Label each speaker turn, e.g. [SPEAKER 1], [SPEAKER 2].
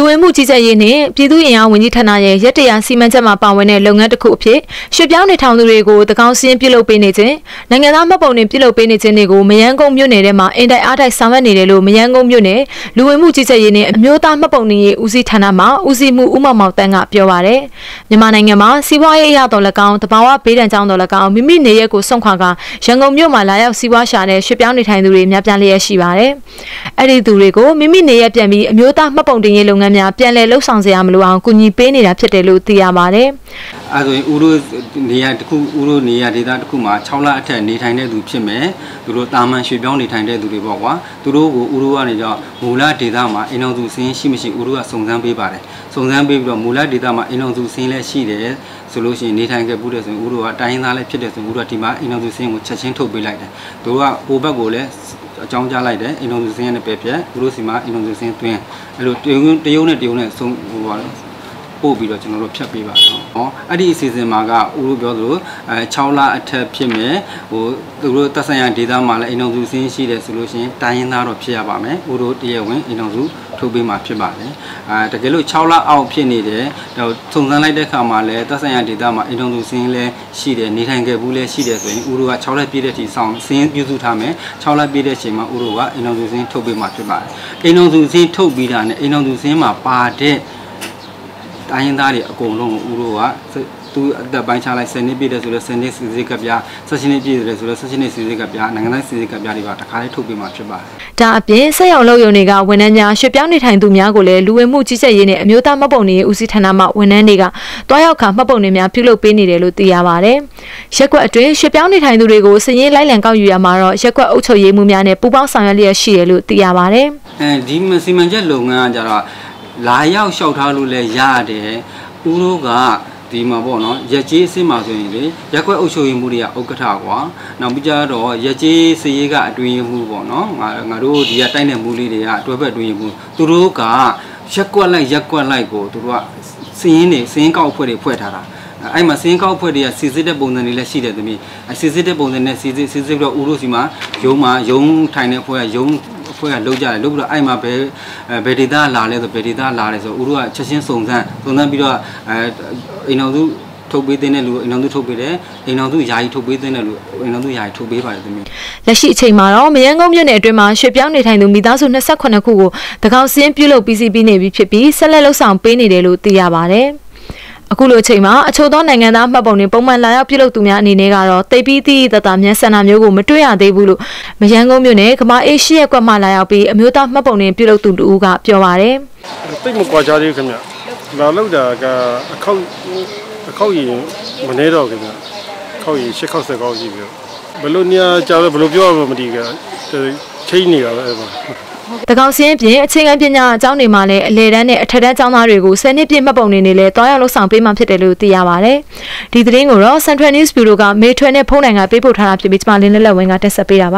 [SPEAKER 1] လူဝင်မှုကြီးကြပ်ရေးနှင့်ပြည်သူ့အင်အားဝန်ကြီးဌာနရဲ့ရက်တရာစီမံချက်မှာပါဝင်တဲ့လုပ်ငန်းတစ်ခုအဖြစ်ရွှေ့ပြောင်းနေထောင်သူတွေကိုတကောင်စင်းပြုလုပ်ပေးနေခြင်းနိုင်ငံသားမှတ်ပုံတင်ပြုလုပ်ပေးနေခြင်းတွေကိုမယန်းကုန်းမြို့နယ်ထဲမှာအင်တိုက်အားတိုက်ဆောင်ရွက်နေတယ်လို့မယန်းကုန်းမြို့နယ်လူဝင်မှုကြီးကြပ်ရေးနှင့်အမျိုးသားမှတ်ပုံတင်ရေးဦးစီးဌာနမှဦးစီးမှုဦးမောင်မောင်တန်းကပြောပါရယ်မြန်မာနိုင်ငံမှာစီးပွားရေးအရတော်၎င်းတဘာဝဘေးဒဏ်ကြောင့်တော်၎င်းမိမိနေရက်ကိုဆုံးခွာကရန်ကုန်မြို့မှာလာရောက်စီးပွားရှာတဲ့ရွှေ့ပြောင်းနေထိုင်သူတွေများပြားလျက်ရှိပါတယ်အဲ့ဒီသူတွေကိုမိမိနေရက်ပြန်ပြီးအမျိုးသားမှတ်ပုံတင်ရေးလုပ်ငန်းများပြန်လည်လှုပ်ဆောင်စေရမလို့အောင်ကူညီပေးနေတာဖြစ်တယ်လို့သိရပါတယ်
[SPEAKER 2] အဲဆိုရင်ဦးတို့နေရာတစ်ခုဦးတို့နေရာဒေသတစ်ခုမှာ6လအထက်နေထိုင်တဲ့သူဖြစ်မယ်သူတို့တာမန်ရွှေပြောင်းနေထိုင်တဲ့သူတွေပေါ့ကွာသူတို့ကိုဦးတို့ကနေကြောင့်မူလဒေသမှာအိမ်အောင်စုစင်းရှိမရှိဦးတို့ကစုံစမ်းပေးပါတယ်စုံစမ်းပေးပြီးတော့မူလဒေသမှာအိမ်အောင်စုစင်းလည်းရှိတယ်ဆိုလို့ရှိရင်နေထိုင်ခဲ့ဘူးတဲ့ဆိုရင်ဦးတို့ကတိုင်းရင်းသားလည်းဖြစ်တယ်ဆိုရင်ဦးတို့ကဒီမှာအိမ်အောင်စုစင်းကိုချက်ချင်းထုတ်ပေးလိုက်တယ်သူတို့ကဟိုဘက်ကိုလည်း အကြောင်းကြားလိုက်တယ်အိမ်တော်စုစင်းနဲ့ပဲပြက်ဦးတို့စီမှာအိမ်တော်စုစင်းတွင်းအဲ့လိုတရုံတရုံနဲ့တရုံနဲ့ဆုံးဟိုပါ ပို့ပြီးတော့ကျွန်တော်တို့ဖြတ်ပေးပါတော့။ဟောအဲ့ဒီအစီအစဉ်မှာကဦးတို့ပြောသလိုအဲ6လအထက်ဖြစ်မယ်ဟိုသူတို့တက်ဆိုင်ရာဒေသမှာလည်းအိမ်တော်စုစင်းရှိတယ်ဆိုလို့ရှိရင်တိုင်းရင်းသားတော့ဖြစ်ရပါမယ်။ဦးတို့တရဝင်အိမ်တော်စုထုတ်ပေးမှာဖြစ်ပါတယ်။အဲတကယ်လို့6လအောက်ဖြစ်နေတယ်ဟိုစုံစမ်းလိုက်တဲ့အခါမှာလည်းတက်ဆိုင်ရာဒေသမှာအိမ်တော်စုစင်းလည်းရှိတယ်နေထိုင်ခဲ့ဘူးလည်းရှိတယ်ဆိုရင်ဦးတို့က6လပြည့်တဲ့ထိဆောင်စင်းပြုစုထားမယ်6လပြည့်တဲ့အချိန်မှာဦးတို့ကအိမ်တော်စုစင်းထုတ်ပေးမှာဖြစ်ပါတယ်။အိမ်တော်စုစင်းထုတ်ပြီးတာနဲ့အိမ်တော်စုစင်းမှာပါတဲ့ တိုင်းရင်းသားတွေအကုန်လုံးကိုဦးတို့ကသူအသက်ပိုင်းခြားလိုက်10နှစ်ပြည့်တယ်ဆိုတော့10နှစ်စီစစ်ကပြ16နှစ်ပြည့်တယ်ဆိုတော့16နှစ်စီစစ်ကပြနိုင်ငံတိုင်းစီစစ်ကပြတွေပါတခါလေးထုတ်ပေးမှာဖြစ်ပါတယ်
[SPEAKER 1] ဒါအပြင်ဆက်ရောက်လုပ်ရုံတွေကဝန်ထမ်းများရွှေ့ပြောင်းနေထိုင်သူများကိုလည်းလူဝင်မှုကြီးကြပ်ရေးနဲ့အမျိုးသားမှတ်ပုံတင်ရေးဦးစီးဌာနမှဝန်ထမ်းတွေကတွားရောက်ခါမှတ်ပုံတင်များပြုလုပ်ပေးနေတယ်လို့သိရပါတယ်။ရက်ကွက်အတွင်းရွှေ့ပြောင်းနေထိုင်သူတွေကိုစည်ရင်းလိုက်လံကောက်ယူရမှာတော့ရက်ကွက်အုပ်ချုပ်ရေးမှုများနဲ့ပူးပေါင်းဆောင်ရွက်လျက်ရှိတယ်လို့သိရပါတယ်။
[SPEAKER 2] အဲဒီစီမံချက်လုပ်ငန်းကကြတော့ လာရောက်လျှောက်ထားလို့လည်းရတယ်ဦးတို့ကဒီမှာပေါ့နော်ရက်ကြီးအစ်စ်မှာဆိုရင်လေရက်ခွက်အုပ်ချုပ်ရေးမှုတွေကဥက္ကဋ္ဌကွာနောက်ပြီးကြတော့ရက်ကြီးစည်ရေးကအတွင်းရေးမှုပေါ့နော်ငါငါတို့ဒီကတိုက်တဲ့မှုလေးတွေကအတွဲဘက်အတွင်းရေးမှုသူတို့ကရက်ကွက်လိုက်ရက်ကွက်လိုက်ကိုသူတို့ကစင်းရင်းနေစင်းကောက်ဖွဲ့တွေဖွဲ့ထားတာအဲ့မှာစင်းကောက်ဖွဲ့တွေကစီစစ်တဲ့ပုံစံတွေလည်းရှိတယ်သမီးအစီစစ်တဲ့ပုံစံနဲ့စီစစ်စီစစ်ပြီးတော့ဦးတို့စီမှာရုံးမှာရုံးထိုင်တဲ့ဖွဲ့ကရုံး အဖွဲ့ကလုံးကြတယ်လုံးပြီးတော့အဲ့မှာဘယ်ဘယ်ဒေတာလာလဲဆိုဘယ်ဒေတာလာလဲဆိုဦးတို့ကချက်ချင်းစုံစမ်းစုံစမ်းပြီးတော့အဲအိမ်တော်စုထုတ်ပေးတဲ့လူအိမ်တော်စုထုတ်ပေးတယ်အိမ်တော်စုယာယီထုတ်ပေးတဲ့လူအိမ်တော်စုယာယီထုတ်ပေးပါတယ်သမီး
[SPEAKER 1] လက်ရှိအချိန်မှာတော့မယန်းကုန်းမြို့နယ်အတွင်းမှာရွှေ့ပြောင်းနေထိုင်သူမိသားစု28ခုကိုတကောင်စင်းပြုလုပ်ပြီးစီးပြီးနေပြီဖြစ်ပြီးဆက်လက်လှုပ်ဆောင်ပေးနေတယ်လို့သိရပါတယ်။ အခုလိုအချိန်မှာအချို့သောနိုင်ငံသားမှတ်ပုံတွေပုံမှန်လာရောက်ပြုလုပ်သူများအနေနဲ့ကတော့တိတ်ပြီးသီးတတမြန်ဆန္ဒမျိုးကိုမတွေ့ရသေးဘူးလို့မယန်းကုန်းမြို့နယ်ကမာအေးရှိရဲ့ကွက်မှလာရောက်ပြီးအမျိုးသားမှတ်ပုံတွေပြုလုပ်သူတူကပြောပါတယ်။
[SPEAKER 3] တိတ်မကွာကြသေးဘူးခင်ဗျ။လာလောက်တာကအခောက်အခောက်ရင်မနေတော့ခင်ဗျ။ခောက်ရင်ရှစ်ခောက်ဆက်ကောက်ရှိပြီ။ဘယ်လိုနေရာကြာလဲဘယ်လိုပြောရမလဲမသိကြ။ချိန်နေတာပဲအဲ့မှာ။
[SPEAKER 1] တကောင်စင်းပြင်အခြေခံပညာအကြောင်းတွေမှာလည်းအလေတန်းနဲ့အထက်တန်းကျောင်းသားတွေကို10နှစ်ပြည့်မှတ်ပုံနေနဲ့လည်းတွားရောက်လှုပ်ဆောင်ပေးမှဖြစ်တယ်လို့သိရပါတယ်။ဒီသတင်းကိုတော့ Central News Bureau ကမေထွဲနဲ့ဖုန်းနိုင်ကပေးပို့ထားတာဖြစ်ပြီးကျွန်မလင်းလက်လက်ဝင်းကတက်ဆက်ပေးတာပါ